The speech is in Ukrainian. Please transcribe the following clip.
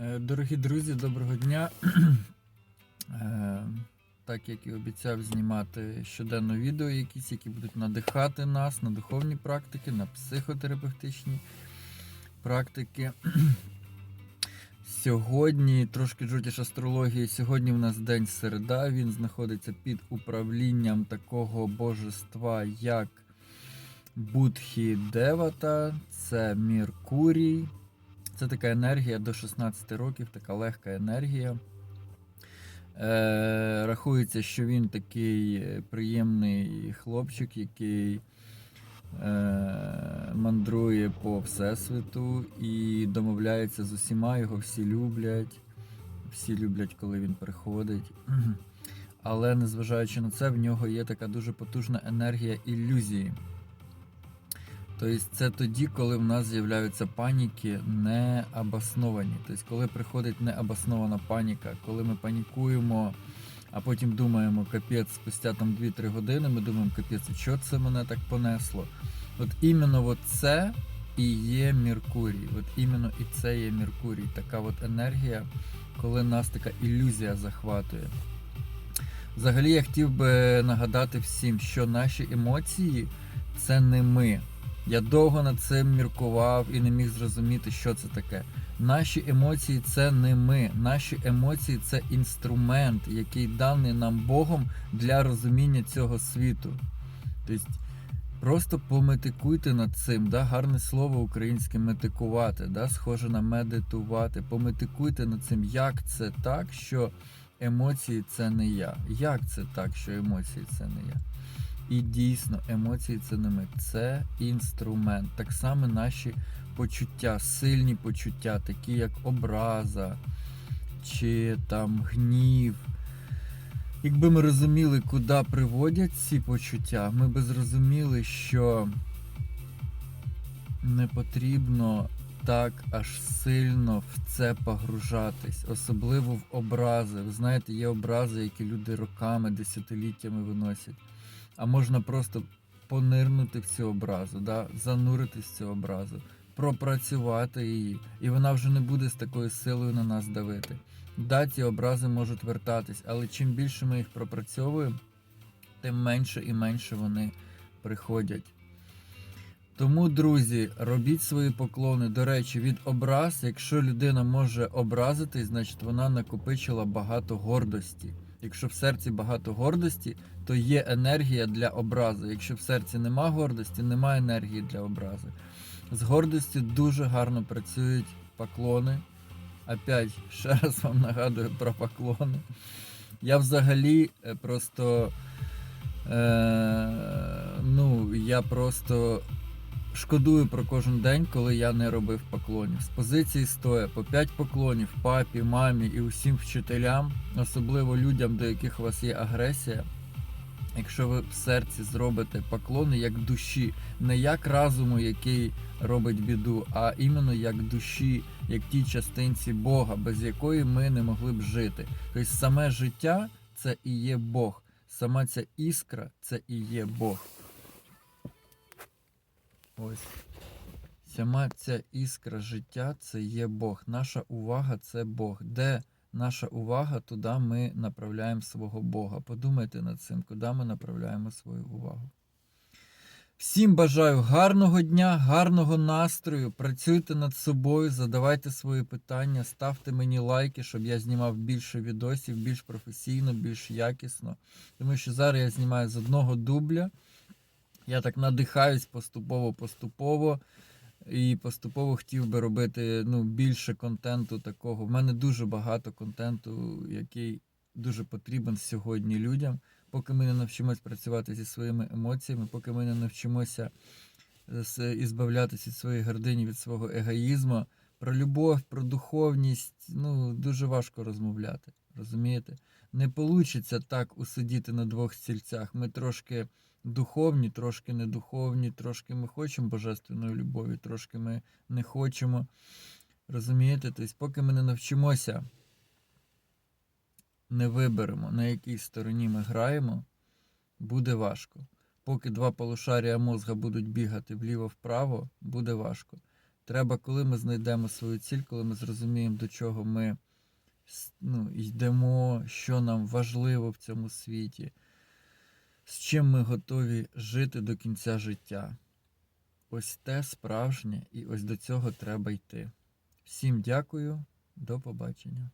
Е, Дорогі друзі, доброго дня. Е, Так як і обіцяв знімати щоденно відео якісь, які будуть надихати нас на духовні практики, на психотерапевтичні практики. Сьогодні трошки жутіш астрології. Сьогодні в нас день середа. Він знаходиться під управлінням такого божества, як Будхі Девата, це Меркурій. Це така енергія до 16 років, така легка енергія. Е, рахується, що він такий е, приємний хлопчик, який е, мандрує по Всесвіту і домовляється з усіма, його всі люблять. Всі люблять, коли він приходить. Але незважаючи на це, в нього є така дуже потужна енергія ілюзії. Тобто це тоді, коли в нас з'являються паніки необосновані. Тобто, коли приходить необоснована паніка, коли ми панікуємо, а потім думаємо, капець, спустя там 2-3 години, ми думаємо, капець, що це мене так понесло. От іменно це і є Меркурій. От іменно і це є Меркурій. Така от енергія, коли нас така ілюзія захватує. Взагалі я хотів би нагадати всім, що наші емоції це не ми. Я довго над цим міркував і не міг зрозуміти, що це таке. Наші емоції це не ми. Наші емоції це інструмент, який даний нам Богом для розуміння цього світу. Тобто, просто пометикуйте над цим, да? гарне слово українське метикувати, да? схоже на медитувати. Пометикуйте над цим, як це так, що емоції це не я. Як це так, що емоції це не я? І дійсно, емоції це не ми, це інструмент. Так само наші почуття, сильні почуття, такі як образа чи там гнів. Якби ми розуміли, куди приводять ці почуття, ми би зрозуміли, що не потрібно так аж сильно в це погружатись, особливо в образи. Ви знаєте, є образи, які люди роками, десятиліттями виносять а можна просто понирнути в цю образу, да? зануритись в цю образу, пропрацювати її, і вона вже не буде з такою силою на нас давити. Да, ці образи можуть вертатись, але чим більше ми їх пропрацьовуємо, тим менше і менше вони приходять. Тому, друзі, робіть свої поклони. До речі, від образ, якщо людина може образитись, значить вона накопичила багато гордості. Якщо в серці багато гордості, то є енергія для образи. Якщо в серці нема гордості, немає енергії для образи. З гордості дуже гарно працюють поклони. Опять, ще раз вам нагадую про поклони. Я взагалі е, просто. Е, ну, я просто шкодую про кожен день, коли я не робив поклонів. З позиції стоя по 5 поклонів папі, мамі і усім вчителям, особливо людям, до яких у вас є агресія. Якщо ви в серці зробите поклони як душі, не як разуму, який робить біду, а іменно як душі, як тій частинці Бога, без якої ми не могли б жити. Тобто саме життя це і є Бог, сама ця іскра це і є Бог. Ось. Сама ця іскра життя це є Бог. Наша увага це Бог. Де наша увага, туди ми направляємо свого Бога. Подумайте над цим, куди ми направляємо свою увагу. Всім бажаю гарного дня, гарного настрою. Працюйте над собою, задавайте свої питання, ставте мені лайки, щоб я знімав більше відосів, більш професійно, більш якісно. Тому що зараз я знімаю з одного дубля. Я так надихаюсь поступово-поступово. І поступово хотів би робити ну, більше контенту такого. В мене дуже багато контенту, який дуже потрібен сьогодні людям. Поки ми не навчимося працювати зі своїми емоціями, поки ми не навчимося ізбавлятися від своєї гордині, від свого егоїзму, про любов, про духовність ну, дуже важко розмовляти. Розумієте? Не вийде так усидіти на двох стільцях. Ми трошки духовні, трошки недуховні, трошки ми хочемо божественної любові, трошки ми не хочемо. Розумієте? Тобто, поки ми не навчимося, не виберемо, на якій стороні ми граємо, буде важко. Поки два полушарія мозга будуть бігати вліво-вправо, буде важко. Треба, коли ми знайдемо свою ціль, коли ми зрозуміємо, до чого ми ну, йдемо, що нам важливо в цьому світі, з чим ми готові жити до кінця життя. Ось те справжнє, і ось до цього треба йти. Всім дякую, до побачення.